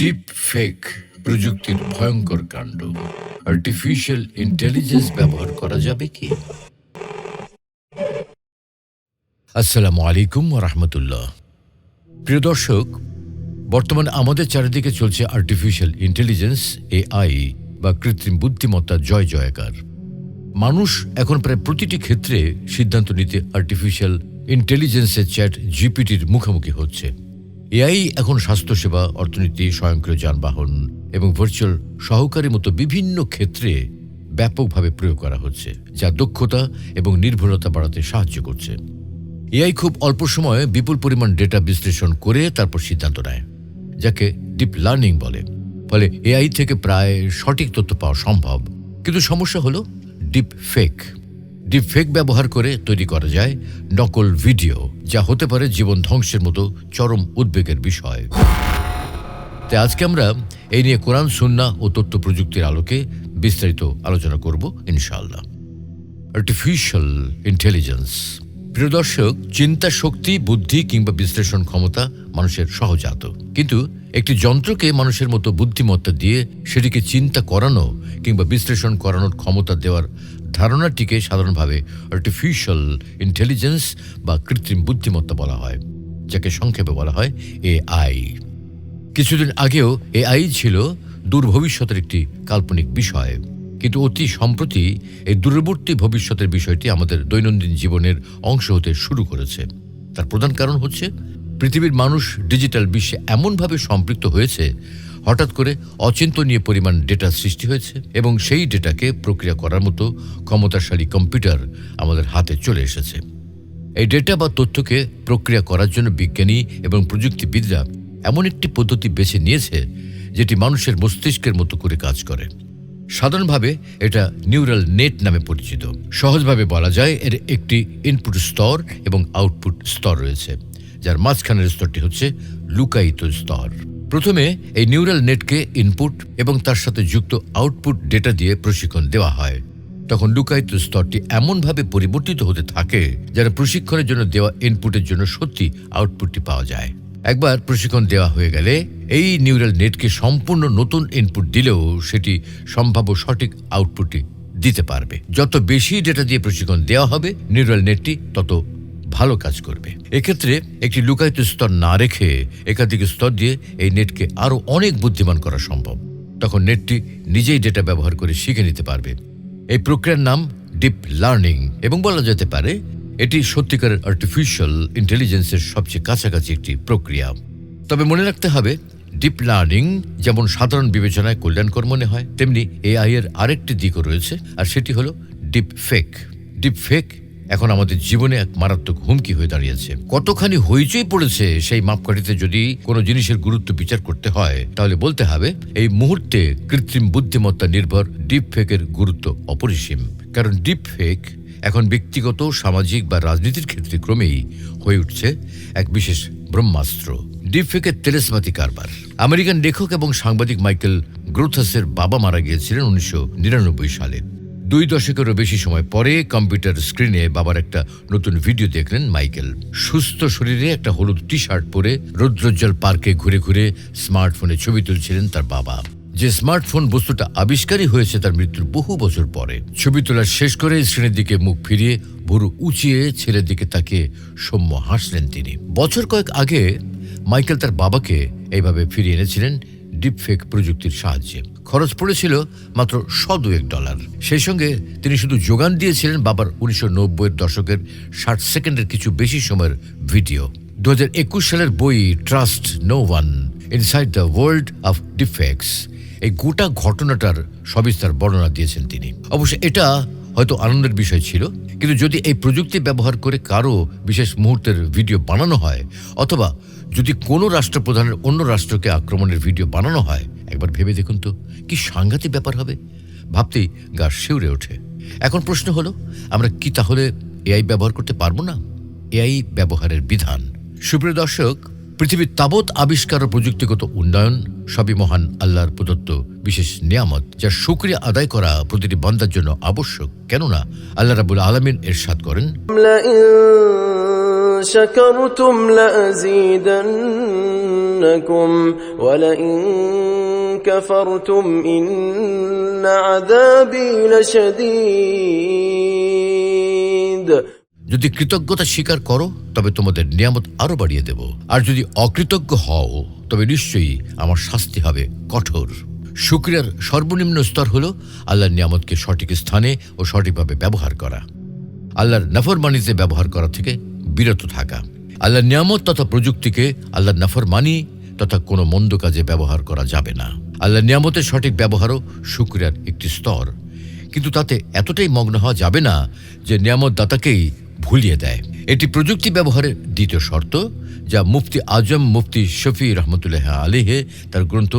Deep fake প্রযুক্তির ভয়ঙ্কর কাণ্ড। আর্টিফিশিয়াল ইন্টেলিজেন্স ব্যবহার করা যাবে কি? আসসালামু আলাইকুম রহমতুল্লাহ। প্রিয় দর্শক, বর্তমানে আমাদের চারিদিকে চলছে আর্টিফিশিয়াল ইন্টেলিজেন্স এআই বা কৃত্রিম বুদ্ধিমত্তা জয় জয়কার। মানুষ এখন প্রায় প্রতিটি ক্ষেত্রে সিদ্ধান্ত নিতে আর্টিফিশিয়াল ইন্টেলিজেন্সের চ্যাট জিপিটির মুখোমুখি হচ্ছে। এআই এখন স্বাস্থ্যসেবা, অর্থনীতি, স্বয়ংক্রিয় যানবাহন এবং ভার্চুয়াল সহকারীর মতো বিভিন্ন ক্ষেত্রে ব্যাপকভাবে প্রয়োগ করা হচ্ছে, যা দক্ষতা এবং নির্ভুলতা বাড়াতে সাহায্য করছে। এআই খুব অল্প সময়ে বিপুল পরিমাণ ডেটা বিশ্লেষণ করে তারপর সিদ্ধান্ত নেয়, যাকে ডিপ লার্নিং বলে। ফলে এআই থেকে প্রায় সঠিক তথ্য পাওয়া সম্ভব। কিন্তু সমস্যা হলো ডিপ ফেক ডিপ ফেক ব্যবহার করে তৈরি করা যায় নকল ভিডিও, যা হতে পারে জীবন ধ্বংসের মতো চরম উদ্বেগের বিষয়। তাই আজকে আমরা এই নিয়ে কোরআন সুন্না ও তথ্য প্রযুক্তির আলোকে বিস্তারিত আলোচনা করব, ইনশাআল্লাহ। আর্টিফিশিয়াল ইন্টেলিজেন্স প্রিয় দর্শক, চিন্তা শক্তি, বুদ্ধি কিংবা বিশ্লেষণ ক্ষমতা মানুষের সহজাত। কিন্তু একটি যন্ত্রকে মানুষের মতো বুদ্ধিমত্তা দিয়ে সেটিকে চিন্তা করানো কিংবা বিশ্লেষণ করানোর ক্ষমতা দেওয়ার ধারণাটিকে সাধারণভাবে আর্টিফিশিয়াল ইন্টেলিজেন্স বা কৃত্রিম বুদ্ধিমত্তা বলা হয়, যাকে সংক্ষেপে বলা হয় এআই কিছুদিন আগেও এআই ছিল দূর ভবিষ্যতের একটি কাল্পনিক বিষয়, কিন্তু অতি সম্প্রতি এই দূরবর্তী ভবিষ্যতের বিষয়টি আমাদের দৈনন্দিন জীবনের অংশ হতে শুরু করেছে। তার প্রধান কারণ হচ্ছে, পৃথিবীর মানুষ ডিজিটাল বিশ্বে এমনভাবে সম্পৃক্ত হয়েছে হঠাৎ করে অচিন্তনীয় পরিমাণ ডেটা সৃষ্টি হয়েছে এবং সেই ডেটাকে প্রক্রিয়া করার মতো ক্ষমতাশালী কম্পিউটার আমাদের হাতে চলে এসেছে। এই ডেটা বা তথ্যকে প্রক্রিয়া করার জন্য বিজ্ঞানী এবং প্রযুক্তিবিদরা এমন একটি পদ্ধতি বেছে নিয়েছে যেটি মানুষের মস্তিষ্কের মতো করে কাজ করে। সাধারণভাবে এটা নিউরাল নেট নামে পরিচিত। সহজভাবে বলা যায় এর একটি ইনপুট স্তর এবং আউটপুট স্তর রয়েছে, যার মাঝখানের স্তরটি হচ্ছে লুকায়িত স্তর। প্রথমে এই নিউরাল নেটকে ইনপুট এবং তার সাথে যুক্ত আউটপুট ডেটা দিয়ে প্রশিক্ষণ দেওয়া হয়। তখন লুকায়িত স্তরটি এমনভাবে পরিবর্তিত হতে থাকে যেন প্রশিক্ষণের জন্য দেওয়া ইনপুটের জন্য সত্যি আউটপুটটি পাওয়া যায়। একবার প্রশিক্ষণ দেওয়া হয়ে গেলে এই নিউরাল নেটকে সম্পূর্ণ নতুন ইনপুট দিলেও সেটি সম্ভাব্য সঠিক আউটপুটটি দিতে পারবে। যত বেশি ডেটা দিয়ে প্রশিক্ষণ দেওয়া হবে, নিউরাল নেটটি তত ভালো কাজ করবে। এক্ষেত্রে একটি লুকায়িত স্তর না রেখে একাধিক স্তর দিয়ে এই নেটকে আরও অনেক বুদ্ধিমান করা সম্ভব। তখন নেটটি নিজেই ডেটা ব্যবহার করে শিখে নিতে পারবে। এই প্রক্রিয়ার নাম ডিপ লার্নিং এবং বলা যেতে পারে এটি সত্যিকারের আর্টিফিশিয়াল ইন্টেলিজেন্সের সবচেয়ে কাছাকাছি একটি প্রক্রিয়া। তবে মনে রাখতে হবে, ডিপ লার্নিং যেমন সাধারণ বিবেচনায় কল্যাণকর মনে হয়, তেমনি এআই এর আরেকটি দিকও রয়েছে, আর সেটি হলো ডিপ ফেক। ডিপ ফেক এখন আমাদের জীবনে এক মারাত্মক হুমকি হয়ে দাঁড়িয়েছে। কতখানি হইচই পড়েছে সেই মাপকাঠিতে যদি কোনো জিনিসের গুরুত্ব বিচার করতে হয়, তাহলে বলতে হবে, এই মুহূর্তে কৃত্রিম বুদ্ধিমত্তা নির্ভর ডিপ ফেকের গুরুত্ব অপরিসীম। কারণ ডিপ ফেক এখন ব্যক্তিগত, সামাজিক বা রাজনীতির ক্ষেত্রে ক্রমেই হয়ে উঠছে এক বিশেষ ব্রহ্মাস্ত্র। ডিপফেকের তেলেসমাতি কারবার। আমেরিকান লেখক এবং সাংবাদিক মাইকেল গ্রোথাসের বাবা মারা গিয়েছিলেন উনিশশো নিরানব্বই সালে। দুই দশকেরও বেশি সময় পরে কম্পিউটার স্ক্রিনে বাবার একটা নতুন ভিডিও দেখলেন মাইকেল। সুস্থ শরীরে একটা হলুদ টি শার্ট পরে রৌদ্রোজ্জ্বল পার্কে ঘুরে ঘুরে স্মার্টফোনে ছবি তুলছিলেন তার বাবা। যে স্মার্টফোন বস্তুটা আবিষ্কারই হয়েছে তার মৃত্যুর বহু বছর পরে। ছবি তোলা শেষ করে স্ক্রিনের দিকে মুখ ফিরিয়ে ভুরু উঁচিয়ে ছেলের দিকে তাকিয়ে সৌম্য হাসলেন তিনি। বছর কয়েক আগে মাইকেল তার বাবাকে এইভাবে ফিরিয়ে এনেছিলেন ডিপফেক প্রযুক্তির সাহায্যে। খরচ পড়েছিল মাত্র শ দুয়েক ডলার। সেই সঙ্গে তিনি শুধু যোগান দিয়েছিলেন বাবার উনিশশো নব্বইয়ের দশকের ষাট সেকেন্ডের কিছু বেশি সময়ের ভিডিও। দু একুশ সালের বই trust no one inside the world of defects এই গোটা ঘটনাটার সবিস্তার বর্ণনা দিয়েছেন তিনি। অবশ্য এটা হয়তো আনন্দের বিষয় ছিল, কিন্তু যদি এই প্রযুক্তি ব্যবহার করে কারও বিশেষ মুহূর্তের ভিডিও বানানো হয়, অথবা যদি কোনো রাষ্ট্রপ্রধানের অন্য রাষ্ট্রকে আক্রমণের ভিডিও বানানো হয়, একবার ভেবে দেখুন তো, কি সাংঘাতিক ব্যাপার হবে? ভাবতেই গা শিউরে ওঠে। এখন প্রশ্ন হলো, আমরা কি তাহলে এআই ব্যবহার করতে পারব না? এআই ব্যবহারের বিধান। সুপ্রিয় দর্শক পৃথিবীর তাবৎ আবিষ্কার ও প্রযুক্তিগত উন্নয়ন সবই মহান আল্লাহর প্রদত্ত বিশেষ নিয়ামত যার সুক্রিয়া আদায় করা প্রতিটি বান্দার জন্য আবশ্যক কেননা আল্লাহ রাবুল আলমিন এরশাদ করেন لئن شكرتم لأزيدنكم لأزيدنكم ولئن كفرتم إن عذابي لشديد যদি কৃতজ্ঞতা স্বীকার করো, তবে তোমাদের নিয়ামত আরও বাড়িয়ে দেব। আর যদি অকৃতজ্ঞ হও, তবে নিশ্চয়ই আমার শাস্তি হবে কঠোর। শুক্রিয়ার সর্বনিম্ন স্তর হল আল্লাহর নিয়ামতকে সঠিক স্থানে ও সঠিকভাবে ব্যবহার করা। আল্লাহর নাফরমানিতে ব্যবহার করা থেকে বিরত থাকা। আল্লাহর নিয়ামত তথা প্রযুক্তিকে আল্লাহর নাফরমানি তথা কোনো মন্দ কাজে ব্যবহার করা যাবে না। আল্লাহর নিয়ামতের সঠিক ব্যবহারও শুক্রিয়ার একটি স্তর। কিন্তু তাতে এতটাই মগ্ন হওয়া যাবে না যে নিয়ামত দাতাকেই ভুলিয়ে দেয়। এটি প্রযুক্তি ব্যবহারের দ্বিতীয় শর্ত, যা মুফতি আজম মুফতি শফি রহমতুল্লাহ আলিহে তার গ্রন্থ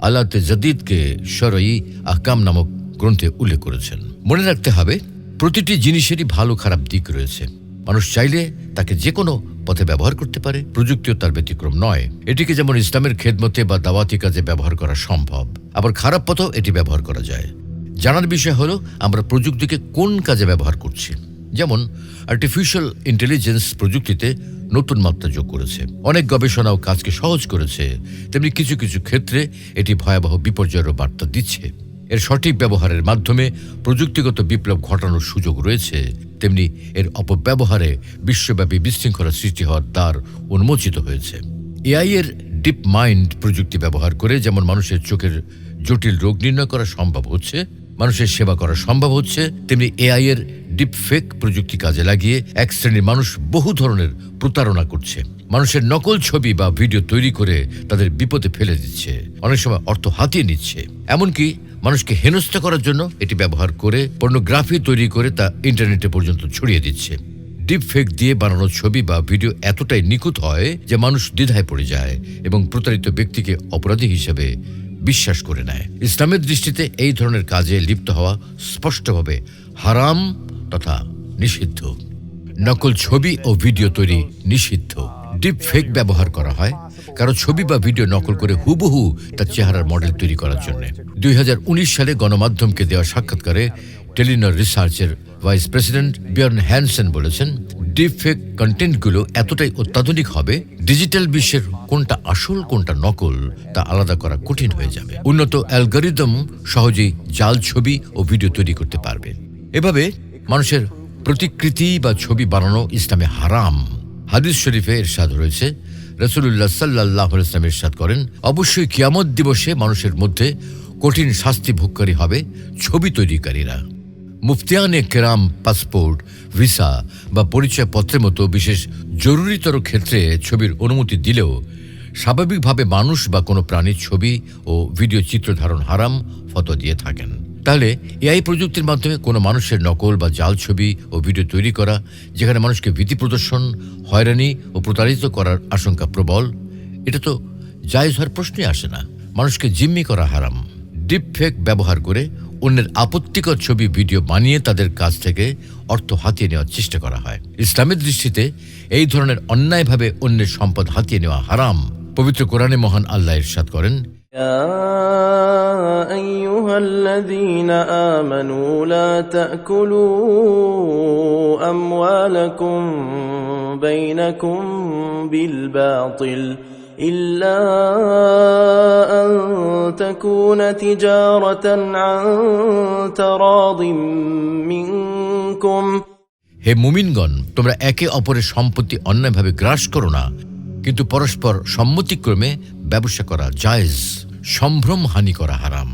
আল্লাহ জদিদকে সরই আহকাম নামক গ্রন্থে উল্লেখ করেছেন। মনে রাখতে হবে, প্রতিটি জিনিসেরই ভালো খারাপ দিক রয়েছে। মানুষ চাইলে তাকে যে কোনো পথে ব্যবহার করতে পারে। প্রযুক্তিও তার ব্যতিক্রম নয়। এটিকে যেমন ইসলামের খেদমতে বা দাওয়াতি কাজে ব্যবহার করা সম্ভব, আবার খারাপ পথেও এটি ব্যবহার করা যায়। জানার বিষয় হলো, আমরা প্রযুক্তিকে কোন কাজে ব্যবহার করছি? যেমন আর্টিফিশিয়াল ইন্টেলিজেন্স প্রযুক্তিতে নতুন মাত্রা যোগ করেছে। অনেক গবেষণা ও কাজকে সহজ করেছে। তেমনি কিছু কিছু ক্ষেত্রে এটি ভয়াবহ বিপর্যয়েরও বার্তা দিচ্ছে। এর সঠিক ব্যবহারের মাধ্যমে প্রযুক্তিগত বিপ্লব ঘটানোর সুযোগ রয়েছে। তেমনি এর অপব্যবহারে বিশ্বব্যাপী বিশৃঙ্খলা সৃষ্টি হওয়ার দ্বার উন্মোচিত হয়েছে। এআই এর ডিপ মাইন্ড প্রযুক্তি ব্যবহার করে যেমন মানুষের চোখের জটিল রোগ নির্ণয় করা সম্ভব হচ্ছে মানুষের সেবা করা সম্ভব হচ্ছে, তেমনি এআই এর ডিপ ফেক প্রযুক্তি কাজে লাগিয়ে এক শ্রেণির মানুষ বহু ধরনের প্রতারণা করছে। মানুষের নকল ছবি বা ভিডিও তৈরি করে তাদের বিপদে ফেলে দিচ্ছে, অনেক সময় অর্থ হাতিয়ে নিচ্ছে। এমনকি মানুষকে হেনস্থা করার জন্য এটি ব্যবহার করে পর্নোগ্রাফি তৈরি করে তা ইন্টারনেটে পর্যন্ত ছড়িয়ে দিচ্ছে। ডিপ ফেক দিয়ে বানানো ছবি বা ভিডিও এতটাই নিখুঁত হয় যে মানুষ দ্বিধায় পড়ে যায় এবং প্রতারিত ব্যক্তিকে অপরাধী হিসেবে বিশ্বাস করে নেয়। ইসলামের দৃষ্টিতে এই ধরনের কাজে লিপ্ত হওয়া স্পষ্টভাবে হারাম তথা নিষিদ্ধ। নকল ছবি ও ভিডিও তৈরি নিষিদ্ধ। ডিপ ফেক ব্যবহার করা হয় কারও ছবি বা ভিডিও নকল করে হুবহু তার চেহারার মডেল তৈরি করার জন্য। দুই হাজার উনিশ সালে গণমাধ্যমকে দেওয়া সাক্ষাৎকারে টেলিনর রিসার্চের ভাইস প্রেসিডেন্ট বিয়র্ন হ্যানসেন বলেছেন ডিপ ফেক কন্টেন্টগুলো এতটাই অত্যাধুনিক হবে, ডিজিটাল বিশ্বের কোনটা আসল, কোনটা নকল, তা আলাদা করা কঠিন হয়ে যাবে। উন্নত অ্যালগোরিদম সহজেই জাল ছবি ও ভিডিও তৈরি করতে পারবে। এভাবে মানুষের প্রতিকৃতি বা ছবি বানানো ইসলামে হারাম। হাদিস শরীফে এরশাদ রয়েছে রসুল্লাহ সাল্লাহ ইসলাম এরশাদ করেন, অবশ্যই কিয়ামত দিবসে মানুষের মধ্যে কঠিন শাস্তি ভোগকারী হবে ছবি তৈরিকারীরা। মুফতিয়ানে কেরাম, পাসপোর্ট, ভিসা বা পরিচয়পত্রের মতো বিশেষ জরুরিতর ক্ষেত্রে ছবির অনুমতি দিলেও স্বাভাবিকভাবে মানুষ বা কোনো প্রাণীর ছবি ও ভিডিও চিত্র ধারণ হারাম ফতো দিয়ে থাকেন। তাহলে এআই প্রযুক্তির মাধ্যমে কোনো মানুষের নকল বা জাল ছবি ও ভিডিও তৈরি করা, যেখানে মানুষকে ভীতি প্রদর্শন, হয়রানি ও প্রতারিত করার আশঙ্কা প্রবল, এটা তো জায়জ হওয়ার প্রশ্নই আসে না। মানুষকে জিম্মি করা হারাম। ডিপ ফেক ব্যবহার করে অন্যের আপত্তিকর ছবি ভিডিও বানিয়ে তাদের কাছ থেকে অর্থ হাতিয়ে নেওয়ার চেষ্টা করা হয় ইসলামের দৃষ্টিতে এই ধরনের অন্যায়ভাবে অন্যের সম্পদ হাতিয়ে নেওয়া হারাম পবিত্র কোরআনে মহান আল্লাহ ইরশাদ করেন يا أيها الذين آمنوا لا تأكلوا أموالكم بينكم بالباطل إلا أن تكون تجارة عن تراض منكم হে মুমিনগণ তোমরা একে অপরের সম্পত্তি অন্যায়ভাবে গ্রাস করো না কিন্তু পরস্পর সম্মতিক্রমে ব্যবসা করা জায়েজ সম্ভ্রম হানি করা হারাম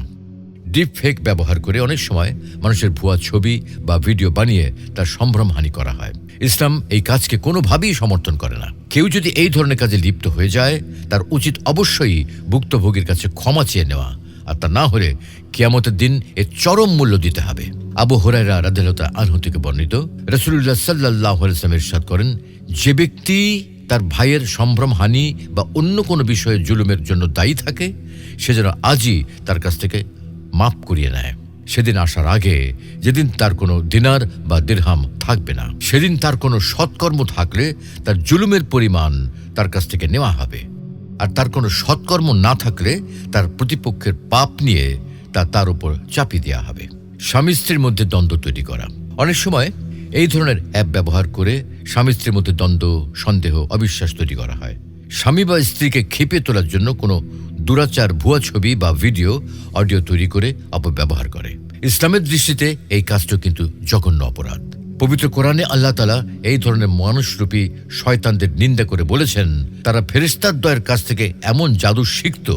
ডিপ ফেক ব্যবহার করে অনেক সময় মানুষের ভুয়া ছবি বা ভিডিও বানিয়ে তার সম্ভ্রম হানি করা হয় ইসলাম এই কাজকে কোনোভাবেই সমর্থন করে না। কেউ যদি এই ধরনের কাজে লিপ্ত হয়ে যায়, তার উচিত অবশ্যই ভুক্তভোগীর কাছে ক্ষমা চেয়ে নেওয়া। আর তা না হলে কিয়ামতের দিন এর চরম মূল্য দিতে হবে। আবু হরাইরা তাআলা আনহু থেকে বর্ণিত, রাসূলুল্লাহ সাল্লাল্লাহু আলাইহি ওয়াসাল্লাম ইরশাদ করেন, যে ব্যক্তি তার ভাইয়ের সম্ভ্রম হানি বা অন্য কোনো বিষয়ে জুলুমের জন্য দায়ী থাকে, সে যেন আজই তার কাছ থেকে মাফ করিয়ে নেয়। সেদিন আসার আগে যেদিন তার কোনো দিনার বা দিরহাম থাকবে না, সেদিন তার কোনো সৎকর্ম থাকলে তার জুলুমের পরিমাণ তার কাছ থেকে নেওয়া হবে। আর তার কোনো সৎকর্ম না থাকলে তার প্রতিপক্ষের পাপ নিয়ে তা তার উপর চাপিয়ে দেওয়া হবে। স্বামী স্ত্রীর মধ্যে দ্বন্দ্ব তৈরি করা। অনেক সময় এই ধরনের অ্যাপ ব্যবহার করে স্বামী স্ত্রীর মধ্যে দ্বন্দ্ব, সন্দেহ, অবিশ্বাস তৈরি করা হয়। স্বামী বা স্ত্রীকে খেপে তোলার জন্য কোনো দুরাচার ভুয়া ছবি বা ভিডিও অডিও তৈরি করে অপব্যবহার করে। ইসলামের দৃষ্টিতে এই কাজটা কিন্তু জঘন্য অপরাধ। পবিত্র কোরআনে আল্লাহ তালা এই ধরনের মানুষরূপী শয়তানদের নিন্দা করে বলেছেন, তারা ফেরিস্তার দয়ের কাছ থেকে এমন জাদু শিখত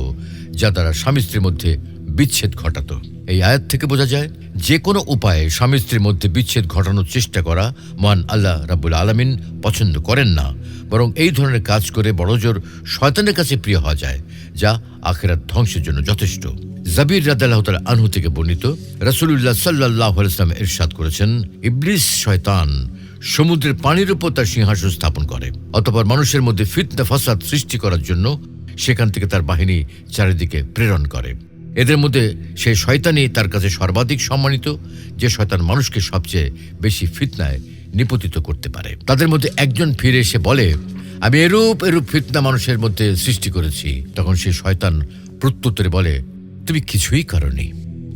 যা তারা স্বামী স্ত্রীর মধ্যে বিচ্ছেদ ঘটাত। এই আয়াত থেকে বোঝা যায়, যে কোনো উপায়ে স্বামী স্ত্রীর মধ্যে বিচ্ছেদ ঘটানোর চেষ্টা করা মহান আল্লাহ রাবুল আলমিন পছন্দ করেন না, বরং এই ধরনের কাজ করে বড়জোর শয়তানের কাছে প্রিয় হওয়া যায়। যা আখেরাত ধ্বংসের জন্য যথেষ্ট। জাবির রাদাল্লাহ আনহু থেকে বর্ণিত, রাসুলুল্লাহ সাল্লাহ ইসলাম ইরশাদ করেছেন, ইবলিস, শয়তান সমুদ্রের পানির উপর তার সিংহাসন স্থাপন করে, অতপর মানুষের মধ্যে ফিতনা, ফাসাদ সৃষ্টি করার জন্য সেখান থেকে তার বাহিনী চারিদিকে প্রেরণ করে। এদের মধ্যে সেই শয়তানই তার কাছে সর্বাধিক সম্মানিত, যে শয়তান মানুষকে সবচেয়ে বেশি ফিতনায় নিপতিত করতে পারে। তাদের মধ্যে একজন ফিরে এসে বলে, আমি এরূপ এরূপ ফিতনা মানুষের মধ্যে সৃষ্টি করেছি। তখন সে শয়তান প্রত্যুত্তরে বলে, তুমি কিছুই করনি।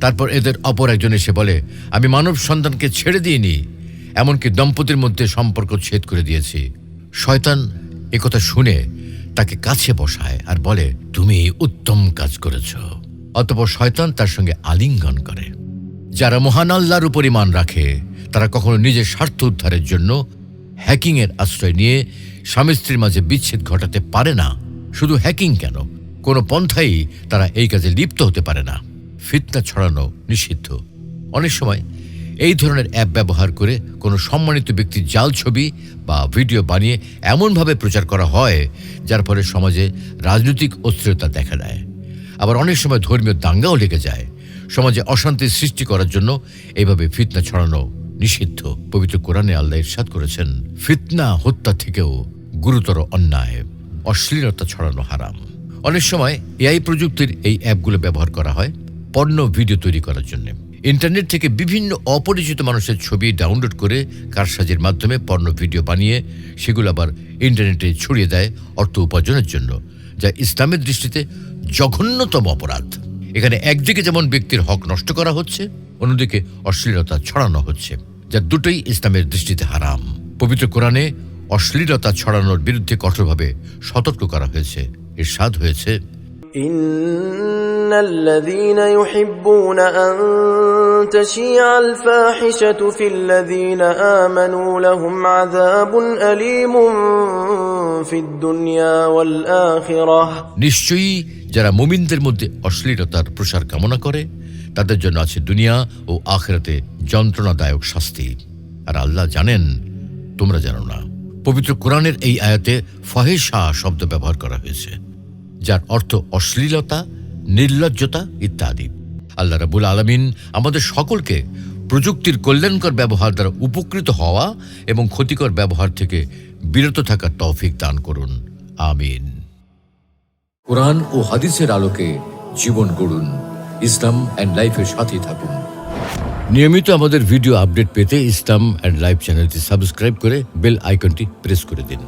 তারপর এদের অপর একজন এসে বলে, আমি মানব সন্তানকে ছেড়ে দিইনি, এমনকি দম্পতির মধ্যে সম্পর্ক ছেদ করে দিয়েছি। শয়তান একথা শুনে তাকে কাছে বসায় আর বলে, তুমি উত্তম কাজ করেছ। অতপর শয়তান তার সঙ্গে আলিঙ্গন করে, যারা মহান আল্লাহর উপর ইমান রাখে তারা কখনো নিজের স্বার্থ উদ্ধারের জন্য হ্যাকিংয়ের আশ্রয় নিয়ে স্বামী স্ত্রীর মাঝে বিচ্ছেদ ঘটাতে পারে না। শুধু হ্যাকিং কেন? কোনো পন্থাই তারা এই কাজে লিপ্ত হতে পারে না। ফিতনা ছড়ানো নিষিদ্ধ। অনেক সময় এই ধরনের অ্যাপ ব্যবহার করে কোনো সম্মানিত ব্যক্তির জাল ছবি বা ভিডিও বানিয়ে এমনভাবে প্রচার করা হয়, যার ফলে সমাজে রাজনৈতিক অস্থিরতা দেখা দেয়। আবার অনেক সময় ধর্মীয় দাঙ্গাও লেগে যায়। সমাজে অশান্তির সৃষ্টি করার জন্য এইভাবে ফিতনা ছড়ানো নিষিদ্ধ পবিত্র কোরআনে আল্লাহ ইরশাদ করেছেন, ফিতনা, হত্যা থেকেও গুরুতর অন্যায়, অশ্লীলতা ছড়ানো হারাম। অনেক সময় এআই প্রযুক্তির এই অ্যাপগুলো ব্যবহার করা হয় পর্ণ ভিডিও তৈরি করার জন্য। ইন্টারনেট থেকে বিভিন্ন অপরিচিত মানুষের ছবি ডাউনলোড করে কারসাজির মাধ্যমে পর্ণ ভিডিও বানিয়ে সেগুলো আবার ইন্টারনেটে ছড়িয়ে দেয় অর্থ উপার্জনের জন্য, যা ইসলামের দৃষ্টিতে জঘন্যতম অপরাধ। এখানে একদিকে যেমন ব্যক্তির হক নষ্ট করা হচ্ছে, অন্যদিকে অশ্লীলতা ছড়ানো হচ্ছে, যা দুটোই ইসলামের দৃষ্টিতে হারাম। পবিত্র কোরআনে অশ্লীলতা ছড়ানোর বিরুদ্ধে কঠোরভাবে সতর্ক করা হয়েছে এর স্বাদ হয়েছে إن الذين يحبون أن تشيع الفاحشة في الذين آمنوا لهم عذاب أليم في الدنيا والآخرة নিশ্চয়ই যারা মুমিনদের মধ্যে অশ্লীলতার প্রসার কামনা করে তাদের জন্য আছে দুনিয়া ও আখেরাতে যন্ত্রণাদায়ক শাস্তি আর আল্লাহ জানেন তোমরা জানো না পবিত্র কোরআনের এই আয়াতে ফাহেসা শব্দ ব্যবহার করা হয়েছে যার অর্থ অশ্লীলতা নির্লজ্জতা ইত্যাদি। আল্লাহ রাবুল আলমিন আমাদের সকলকে প্রযুক্তির কল্যাণকর ব্যবহার দ্বারা উপকৃত হওয়া এবং ক্ষতিকর ব্যবহার থেকে বিরত থাকার তৌফিক দান করুন। আমিন। কোরআন ও হাদিসের আলোকে জীবন গড়ুন ইসলাম অ্যান্ড লাইফের সাথে থাকুন। নিয়মিত আমাদের ভিডিও আপডেট পেতে ইসলাম অ্যান্ড লাইফ চ্যানেলটি সাবস্ক্রাইব করে বেল আইকনটি প্রেস করে দিন।